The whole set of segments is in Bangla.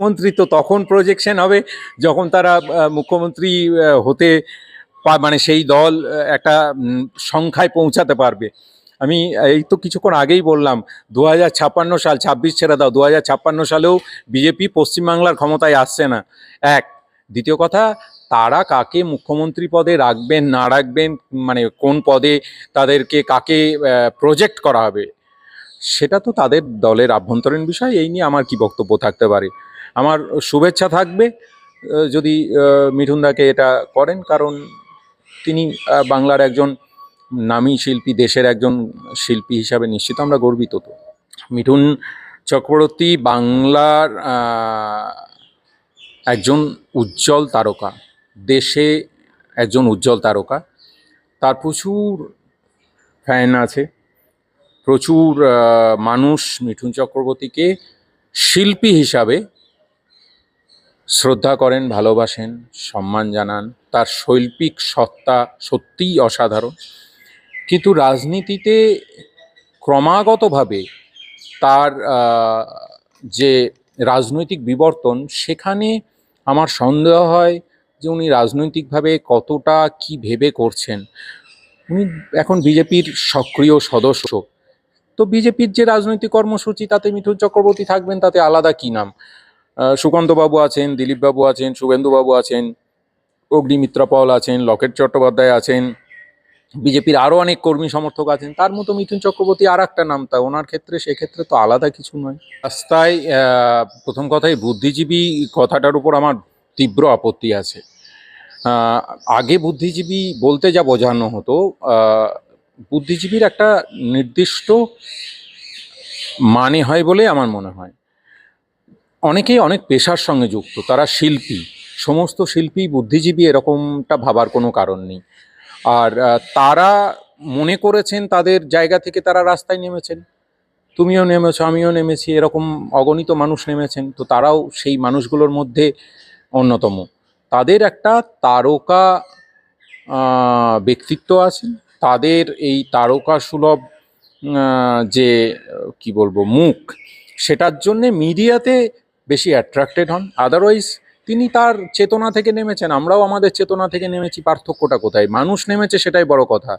মন্ত্রী তো তখন প্রজেকশন হবে, যখন তারা মুখ্যমন্ত্রী হতে মানে সেই দল একটা সংখ্যায় পৌঁছাতে পারবে। আমি, এই তো কিছুক্ষণ আগেই বললাম দু হাজার ছাপ্পান্ন সাল, ছাব্বিশ ছেড়ে দাও দু হাজার ছাপ্পান্ন সালেও বিজেপি পশ্চিমবাংলার ক্ষমতায় আসছে না। এক। দ্বিতীয় কথা, তারা কাকে মুখ্যমন্ত্রী পদে রাখবেন, না রাখবেন মানে কোন পদে তাদেরকে কাকে প্রজেক্ট করা হবে? সেটা তো তাদের দলের আভ্যন্তরীণ বিষয়, এই নিয়ে আমার কি বক্তব্য থাকতে পারে। আমার শুভেচ্ছা থাকবে যদি মিঠুনদাকে এটা করেন, কারণ তিনি বাংলার একজন নামী শিল্পী, দেশের একজন শিল্পী হিসাবে নিশ্চিত আমরা গর্বিত তো। মিঠুন চক্রবর্তী বাংলার একজন উজ্জ্বল তারকা, দেশে একজন উজ্জ্বল তারকা, তার প্রচুর ফ্যান আছে। প্রচুর মানুষ মিঠুন চক্রবর্তীকে শিল্পী হিসাবে শ্রদ্ধা করেন, ভালোবাসেন, সম্মান জানান। তার শৈল্পিক সত্তা সত্যিই অসাধারণ। কিন্তু রাজনীতিতে ক্রমাগতভাবে তার যে রাজনৈতিক বিবর্তন, সেখানে আমার সন্দেহ হয় যে উনি রাজনৈতিকভাবে কতটা কি ভেবে করছেন। উনি এখন বিজেপির সক্রিয় সদস্য। তো বিজেপির যে রাজনৈতিক কর্মসূচি, তাতে মিঠুন চক্রবর্তী থাকবেন, তাতে আলাদা কি নাম? সুকান্তবাবু আছেন, দিলীপবাবু আছেন শুভেন্দুবাবু আছেন, অগ্নিমিত্রা পল আছেন, লকেট চট্টোপাধ্যায় আছেন, বিজেপির আরও অনেক কর্মী সমর্থক আছেন। তার মতো মিঠুন চক্রবর্তী আর একটা নাম, তা ওনার ক্ষেত্রে, সেক্ষেত্রে তো আলাদা কিছু নয়। রাস্তায় প্রথম কথাই, বুদ্ধিজীবী কথাটার উপর আমার তীব্র আপত্তি আছে। আগে বুদ্ধিজীবী বলতে যা বোঝানো হতো বুদ্ধিজীবীর একটা নির্দিষ্ট মানে হয় বলে আমার মনে হয়। অনেকেই অনেক পেশার সঙ্গে যুক্ত, তারা শিল্পী, সমস্ত শিল্পী বুদ্ধিজীবী এরকমটা ভাবার কোনো কারণ নেই। আর তারা মনে করেছেন তাদের জায়গা থেকে তারা রাস্তায় নেমেছেন। তুমিও নেমেছো, আমিও নেমেছি, এরকম অগণিত মানুষ নেমেছেন, তো তারাও সেই মানুষগুলোর মধ্যে অন্যতম। তাদের একটা তারকা ব্যক্তিত্ব আছে তাদের এই তারকা সুলভ যে, কি বলব, মুখ, সেটার জন্যে মিডিয়াতে বেশি অ্যাট্রাক্টেড হন। আদারওয়াইজ তিনি তার চেতনা থেকে নেমেছেন। আমরাও আমাদের চেতনা থেকে নেমেছি, পার্থক্যটা কোথায়? মানুষ নেমেছে সেটাই বড় কথা।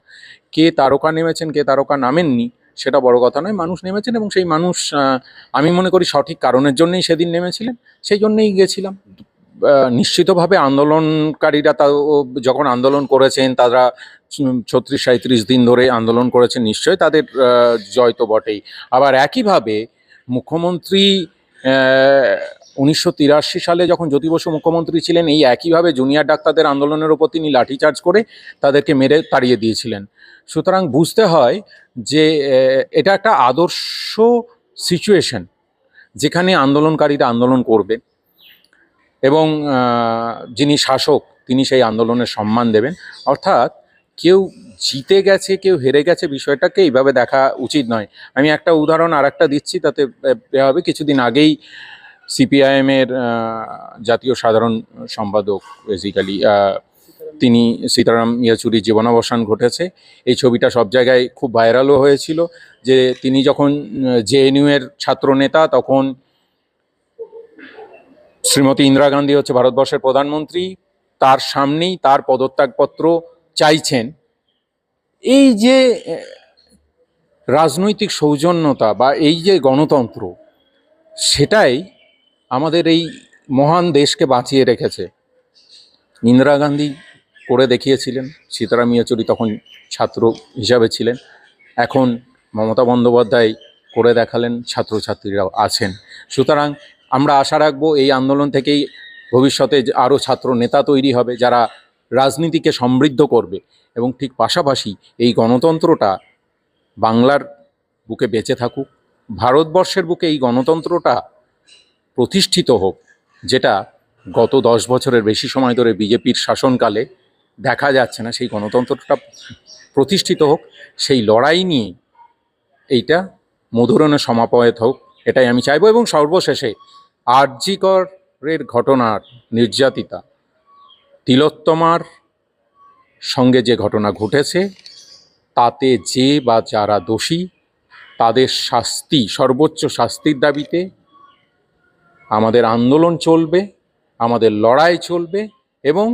কে তারকা নেমেছেন, কে তারকা নামেননি, সেটা বড় কথা নয়। মানুষ নেমেছেন এবং সেই মানুষ আমি মনে করি সঠিক কারণের জন্যই সেদিন নেমেছিলেন। সেই জন্যেই গেছিলাম। নিশ্চিতভাবে আন্দোলনকারীরা তা যখন আন্দোলন করেছেন, তারা ছত্রিশ সাঁত্রিশ দিন ধরে আন্দোলন করেছেন নিশ্চয়ই তাদের জয় তো বটেই। আবার একইভাবে মুখ্যমন্ত্রী উনিশশো তিরাশি সালে যখন জ্যোতি বসু মুখ্যমন্ত্রী ছিলেন, এই একইভাবে জুনিয়র ডাক্তারদের আন্দোলনের ওপর তিনি লাঠিচার্জ করে তাদেরকে মেরে তাড়িয়ে দিয়েছিলেন। সুতরাং বুঝতে হয় যে এটা একটা আদর্শ সিচুয়েশন যেখানে আন্দোলনকারীরা আন্দোলন করবে। এবং যিনি শাসক, তিনি সেই আন্দোলনের সম্মান দেবেন। অর্থাৎ কেউ জিতে গেছে, কেউ হেরে গেছে বিষয়টাকে এইভাবে দেখা উচিত নয়। আমি একটা উদাহরণ আর একটা দিচ্ছি, তাতে এ হবে। কিছুদিন আগেই সিপিআইএমের জাতীয় সাধারণ সম্পাদক বেসিক্যালি তিনি সীতারাম ইয়াচুরির জীবনাবসান ঘটেছে। এই ছবিটা সব জায়গায় খুব ভাইরালও হয়েছিল যে তিনি যখন জেএনইউ এর ছাত্র নেতা তখন শ্রীমতী ইন্দিরা গান্ধী হচ্ছে ভারতবর্ষের প্রধানমন্ত্রী, তার সামনেই তার পদত্যাগপত্র চাইছেন। এই যে রাজনৈতিক সৌজন্যতা বা এই যে গণতন্ত্র, সেটাই আমাদের এই মহান দেশকে বাঁচিয়ে রেখেছে। ইন্দিরা গান্ধী করে দেখিয়েছিলেন, সীতারাম ইয়েচুরি তখন ছাত্র হিসাবে ছিলেন। এখন মমতা বন্দ্যোপাধ্যায় করে দেখালেন, ছাত্রছাত্রীরাও আছেন। সুতরাং আমরা আশা রাখব এই আন্দোলন থেকেই ভবিষ্যতে আরও ছাত্র নেতা তৈরি হবে যারা রাজনীতিকে সমৃদ্ধ করবে এবং ঠিক পাশাপাশি এই গণতন্ত্রটা বাংলার বুকে বেঁচে থাকুক, ভারতবর্ষের বুকে এই গণতন্ত্রটা প্রতিষ্ঠিত হোক, যেটা গত দশ বছরের বেশি সময় ধরে বিজেপির শাসনকালে দেখা যাচ্ছে না, সেই গণতন্ত্রটা প্রতিষ্ঠিত হোক, সেই লড়াই নিয়ে এইটা মধুরণে সমাপয়েত হোক, এটাই আমি চাইব এবং সর্বশেষে আরজিকরের ঘটনার নির্যাতিতা। তিলোত্তমার সঙ্গে যে ঘটনা ঘটেছে, তাতে যে বা যারা দোষী, তাদের শাস্তি, সর্বোচ্চ শাস্তির দাবিতে আমাদের আন্দোলন চলবে, আমাদের লড়াই চলবে এবং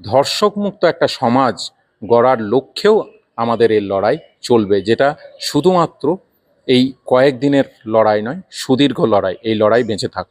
ধর্ষকমুক্ত একটা সমাজ গড়ার লক্ষ্যেও আমাদের এই লড়াই চলবে, যেটা শুধুমাত্র এই কয়েকদিনের লড়াই নয়, সুদীর্ঘ লড়াই, এই লড়াই বেঁচে থাক